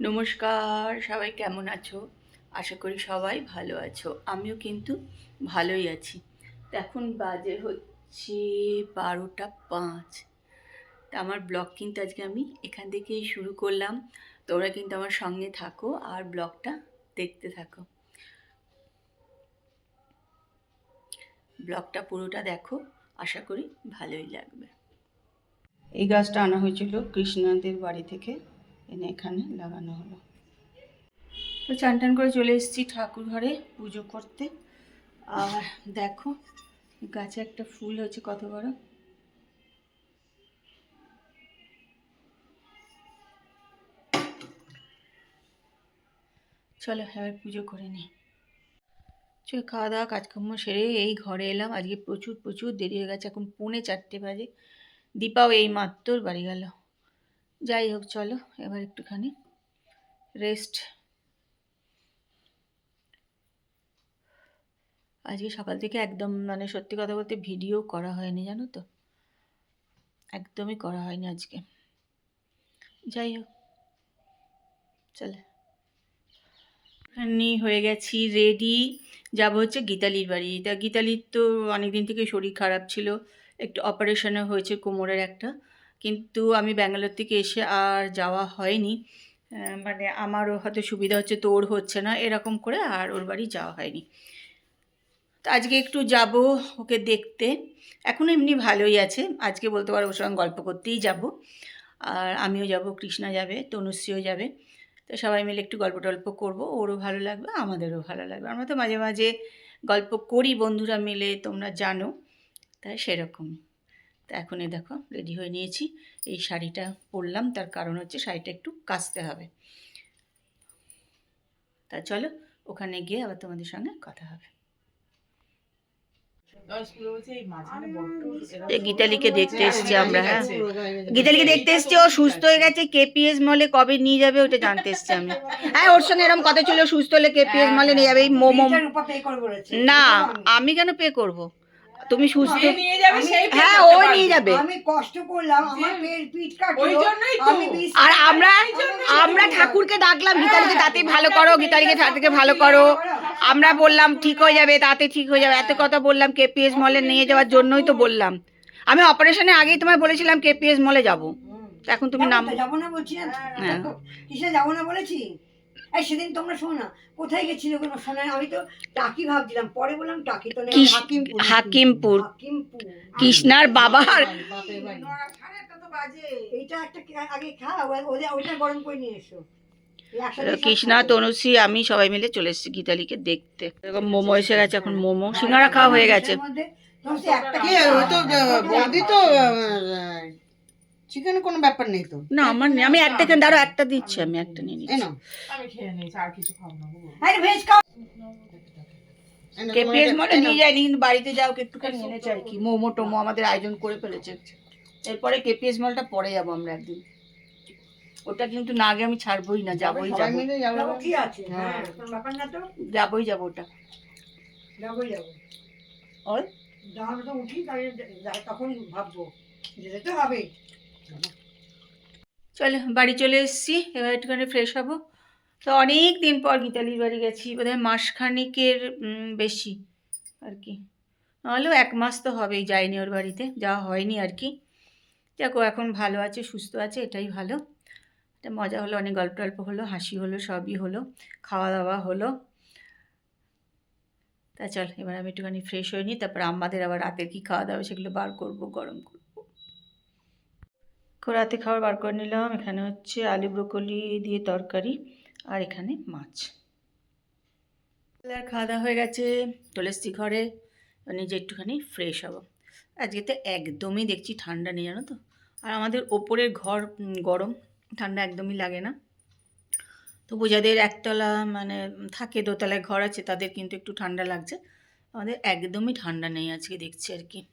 নমস্কার, সবাই কেমন আছো? আশা করি সবাই ভালো আছো। আমিও কিন্তু ভালোই আছি। এখন বাজে হচ্ছে বারোটা পাঁচ। তা আমার ব্লগ কিন্তু আজকে আমি এখান থেকেই শুরু করলাম। তোমরা কিন্তু আমার সঙ্গে থাকো আর ব্লগটা দেখতে থাকো। ব্লগটা পুরোটা দেখো। আশা করি ভালোই লাগবে। এই গাছটা আনা হয়েছিল কৃষ্ণাদের বাড়ি থেকে, এনে এখানে লাগানো হলো। তো চান টান করে চলে এসেছি ঠাকুর ঘরে পুজো করতে। আর দেখো, গাছে একটা ফুল হচ্ছে কত বড়। চলো, এবার পুজো করে নিই। চল খাওয়া দাওয়া কাজকর্ম সেরে এই ঘরে এলাম। আজকে প্রচুর প্রচুর দেরি হয়ে গেছে। এখন পৌনে চারটে বাজে। দীপাও এই মাত্র বাড়ি গেল। যাই হোক, চলো এবার একটুখানি রেস্ট আজকে সকাল থেকে একদম মানে সত্যি কথা বলতে ভিডিও করা হয়নি, জানো তো? একদমই করা হয়নি আজকে। যাই হোক, চলে। এমনি হয়ে গেছি রেডি যাব হচ্ছে গীতালির বাড়ি। তা গীতালির তো অনেক দিন থেকে শরীর খারাপ ছিল, একটু অপারেশনও হয়েছে কোমরের একটা। কিন্তু আমি ব্যাঙ্গালোর থেকে এসে আর যাওয়া হয়নি। মানে আমারও হয়তো সুবিধা হচ্ছে, তোর হচ্ছে না, এরকম করে আর ওর বাড়ি যাওয়া হয়নি। তো আজকে একটু যাব ওকে দেখতে। এখন এমনি ভালোই আছে, আজকে বলতে পারো ওর সঙ্গে গল্প করতেই যাব। আর আমিও যাব, কৃষ্ণা যাবে, তনুশ্রীও যাবে। তো সবাই মিলে একটু গল্প টল্প করব, ওরও ভালো লাগবে, আমাদেরও ভালো লাগবে। আমরা তো মাঝে মাঝে গল্প করি বন্ধুরা মিলে, তোমরা জানো তাই সেরকম। তা এখন এই দেখো, রেডি হয়ে নিয়েছি। এই শাড়িটা পরলাম, তার কারণ হচ্ছে শাড়িটা একটু কাচতে হবে। তা চলো, ওখানে গিয়ে আবার তোমাদের সঙ্গে কথা হবে। গীতালিকে দেখতে এসছি আমরা হ্যাঁ। গীতালিকে দেখতে এসছি ও সুস্থ হয়ে গেছে কেপিএস মলে কবে নিয়ে যাবে ওটা জানতে এসছি আমি হ্যাঁ ওর সঙ্গে এরকম কথা ছিল সুস্থ হলে কেপিএস মলে নিয়ে যাবে এই মোমো না আমি কেন পে করব? তুমি সুস্থ হ্যাঁ ও নিয়ে যাবে। আমি কষ্ট করলাম আমার পিঠ কাটলো। আর আমরা আমরা ঠাকুরকে ডাকলাম গীতালিকে তাতে ভালো করো গীতালিকে তাতে ভালো করো। আমরা বললাম ঠিক হয়ে যাবে তাতে ঠিক হয়ে যাবে। এত কথা বললাম কেপিএস মলে নিয়ে যাওয়ার জন্যই তো বললাম। আমি অপারেশনের আগেই তোমায় বলেছিলাম কেপিএস মলে যাব। এখন তুমি নাম যাব যাব না বলছি না হ্যাঁ। কিসে যাব না বলেছি? এই সেদিন তোমরা শোনো না কোথায় গেছিলে কোনো শোনা আমি তো টাকি ভাবছিলাম পরে বললাম টাকি তো নেই হাকিমপুর। হাকিমপুর। হাকিমপুর। কৃষ্ণার বাবার এইটা একটা আগে খাও ওদের ওইটা গরম করে নিয়ে এসো। কৃষ্ণা। তনুশ্রী আমি সবাই মিলে চলে এসেছি গীতালিকে দেখতে। এরকম মোমো এসে গেছে এখন মোমো। সিঙ্গারা খাওয়া হয়ে গেছে। একটা তো চিকেন কোনো ব্যাপার নেই তো। না আমার নেই। আমি একটা কেন দাঁড়ো একটা দিচ্ছি আমি একটা নিয়ে নিচ্ছি। এনো আমি খেয়ে নিয়েছি আর কিছু খাব না। আরে ভেজ খাও। এনো, কেপিএস মলে নিয়ে যায়নি কিন্তু বাড়িতে যাও একটুখানি এনেছে আর কি। মোমো টোমো আমাদের আয়োজন করে ফেলেছে। এরপরে কেপিএস মলটা পরে যাব আমরা একদিন। ওটা কিন্তু না আগে আমি ছাড়বোই না যাবোই যাব। হ্যাঁ। হ্যাঁ যাবোই যাব ওটা। যাব যাব। ওর যখন তো উঠি তখন ভাববো যেতে হবে। চলে, বাড়ি চলে এসেছি, এবার একটুখানি ফ্রেশ হব। তো অনেক দিন পর গীতালির বাড়ি গেছি, বোধহয় মাসখানিকের বেশি আর কি। নাহলেও এক মাস তো হবেই, যায়নি ওর বাড়িতে, যাওয়া হয়নি আর কি। দেখো এখন ভালো আছে, সুস্থ আছে, এটাই ভালো। এটা মজা হলো, অনেক গল্প টল্প হলো, হাসি হলো, সবই হলো খাওয়া দাওয়া হলো। তা চল, এবার আমি একটুখানি ফ্রেশ হয়ে নিই, তারপর আমাদের আবার রাতের কি খাওয়া দাওয়া সেগুলো বার করব, গরম করব। রাতে খাবার বার করে নিলাম। এখানে হচ্ছে আলু ব্রোকলি দিয়ে তরকারি আর এখানে মাছ। খাওয়া দাওয়া হয়ে গেছে। চলে এসছি ঘরে। নিজে একটুখানি ফ্রেশ হব। আজকে তো একদমই দেখছি ঠান্ডা নেই, জানো তো? আর আমাদের ওপরের ঘর গরম। ঠান্ডা একদমই লাগে না। তবু যাদের একতলা মানে থাকে দোতলায় ঘর আছে, তাদের কিন্তু একটু ঠান্ডা লাগছে। আমাদের একদমই ঠান্ডা নেই আজকে দেখছি আর কি।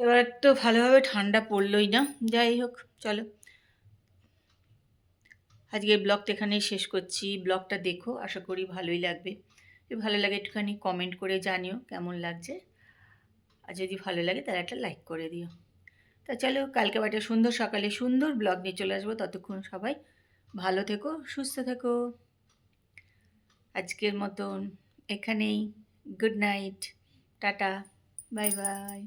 এবার তো ভালোভাবে ঠান্ডা পড়লই না। যাই হোক, চলো। আজকে ব্লগটা এখানেই শেষ করছি। ব্লগটা দেখো, আশা করি ভালোই লাগবে। যদি ভালো লাগে একটুখানি কমেন্ট করে জানিও কেমন লাগছে। আর যদি ভালো লাগে তাহলে একটা লাইক করে দিও। তা চলো, কালকে আবার সুন্দর সকালে সুন্দর ব্লগ নিয়ে চলে আসব। ততক্ষণ সবাই ভালো থেকো, সুস্থ থেকো। আজকের মতন এখানেই। Good night tata. Bye bye